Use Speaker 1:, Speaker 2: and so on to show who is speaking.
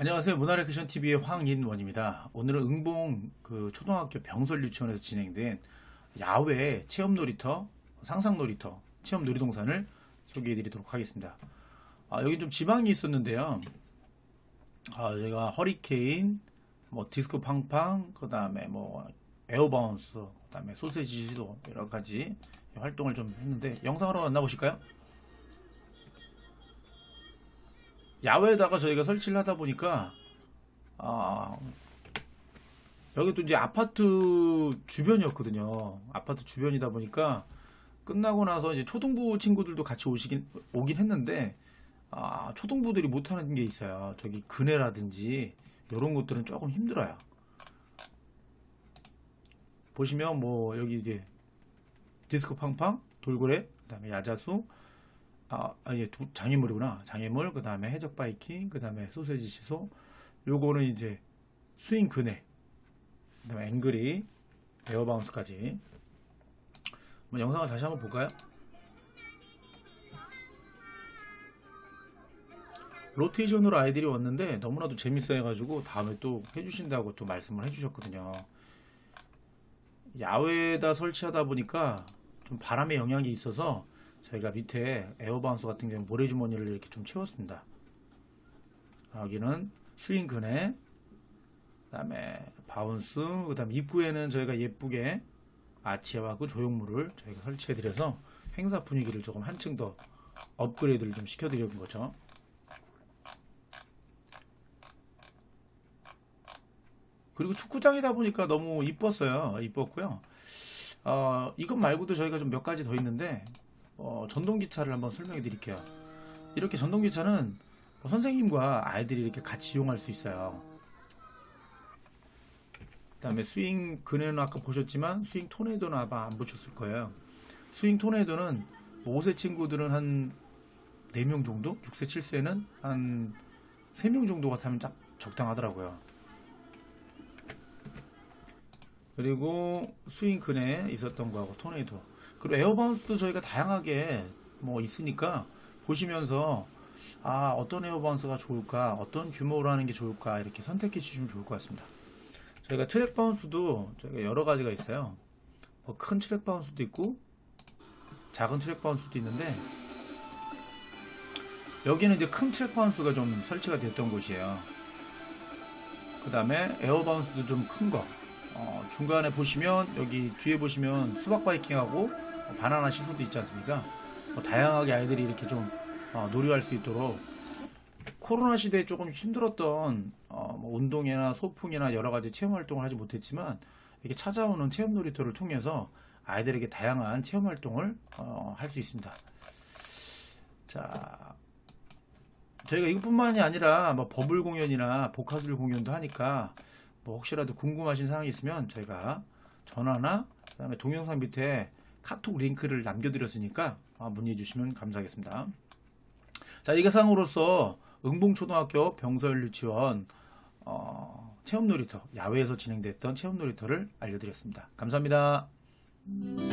Speaker 1: 안녕하세요. 문화레크션 TV의 황인원입니다. 오늘은 응봉 그 초등학교 병설 유치원에서 진행된 야외 체험 놀이터, 상상 놀이터, 체험 놀이동산을 소개해 드리도록 하겠습니다. 아, 여기 좀 지방이 있었는데요. 아, 제가 허리케인, 뭐 디스코 팡팡, 그 다음에 뭐 에어바운스, 그 다음에 소세지 시도 여러 가지 활동을 좀 했는데 영상으로 만나 보실까요? 야외에다가 저희가 설치를 하다 보니까 아 여기 또 이제 아파트 주변이었거든요. 아파트 주변이다 보니까 끝나고 나서 이제 초등부 친구들도 같이 오시긴 오긴 했는데 아 초등부들이 못하는 게 있어요. 저기 그네라든지 이런 것들은 조금 힘들어요. 보시면 뭐 여기 이제 디스코 팡팡, 돌고래, 그다음에 야자수, 아, 아니, 도- 장애물이구나. 장애물, 그 다음에 해적 바이킹, 그 다음에 소세지 시소. 요거는 이제 스윙 그네. 그 다음에 앵그리, 에어바운스까지. 영상을 다시 한번 볼까요? 로테이션으로 아이들이 왔는데 너무나도 재밌어 해가지고 다음에 또 해주신다고 또 말씀을 해주셨거든요. 야외에다 설치하다 보니까 좀 바람의 영향이 있어서 저희가 밑에 에어바운스 같은 경우 모래주머니를 이렇게 좀 채웠습니다. 여기는 스윙 그네, 그다음에 바운스, 그다음 입구에는 저희가 예쁘게 아치와 그 조형물을 저희가 설치해드려서 행사 분위기를 조금 한층 더 업그레이드를 좀 시켜드리는 거죠. 그리고 축구장이다 보니까 너무 이뻤어요. 이뻤고요. 어, 이것 말고도 저희가 좀 몇 가지 더 있는데 어, 전동기차를 한번 설명해 드릴게요. 이렇게 전동기차는 뭐 선생님과 아이들이 이렇게 같이 이용할 수 있어요. 그 다음에 스윙 그네는 아까 보셨지만 스윙 토네이도는 아마 안 보셨을 거예요. 스윙 토네이도는 뭐 5세 친구들은 한 4명 정도? 6세, 7세는 한 3명 정도가 타면 딱 적당하더라고요. 그리고 스윙 근에 있었던 거하고 토네이도 그리고 에어바운스도 저희가 다양하게 뭐 있으니까 보시면서 아 어떤 에어바운스가 좋을까 어떤 규모로 하는 게 좋을까 이렇게 선택해 주시면 좋을 것 같습니다. 저희가 트랙 바운스도 저희가 여러 가지가 있어요. 뭐 큰 트랙 바운스도 있고 작은 트랙 바운스도 있는데 여기는 이제 큰 트랙 바운스가 좀 설치가 됐던 곳이에요. 그 다음에 에어 바운스도 좀 큰거 어, 중간에 보시면 여기 뒤에 보시면 수박 바이킹하고 어, 바나나 시소도 있지 않습니까? 뭐 다양하게 아이들이 이렇게 좀 어, 놀이할 수 있도록 코로나 시대에 조금 힘들었던 어, 뭐 운동이나 소풍이나 여러 가지 체험 활동을 하지 못했지만 이렇게 찾아오는 체험 놀이터를 통해서 아이들에게 다양한 체험 활동을 어, 할 수 있습니다. 자, 저희가 이것뿐만이 아니라 뭐 버블 공연이나 복화술 공연도 하니까 뭐 혹시라도 궁금하신 사항이 있으면 저희가 전화나 그다음에 동영상 밑에 카톡 링크를 남겨드렸으니까 아, 문의해 주시면 감사하겠습니다. 자, 이가상으로서 응봉초등학교 병설 유치원 어, 체험 놀이터 야외에서 진행됐던 체험 놀이터를 알려드렸습니다. 감사합니다.
Speaker 2: 음.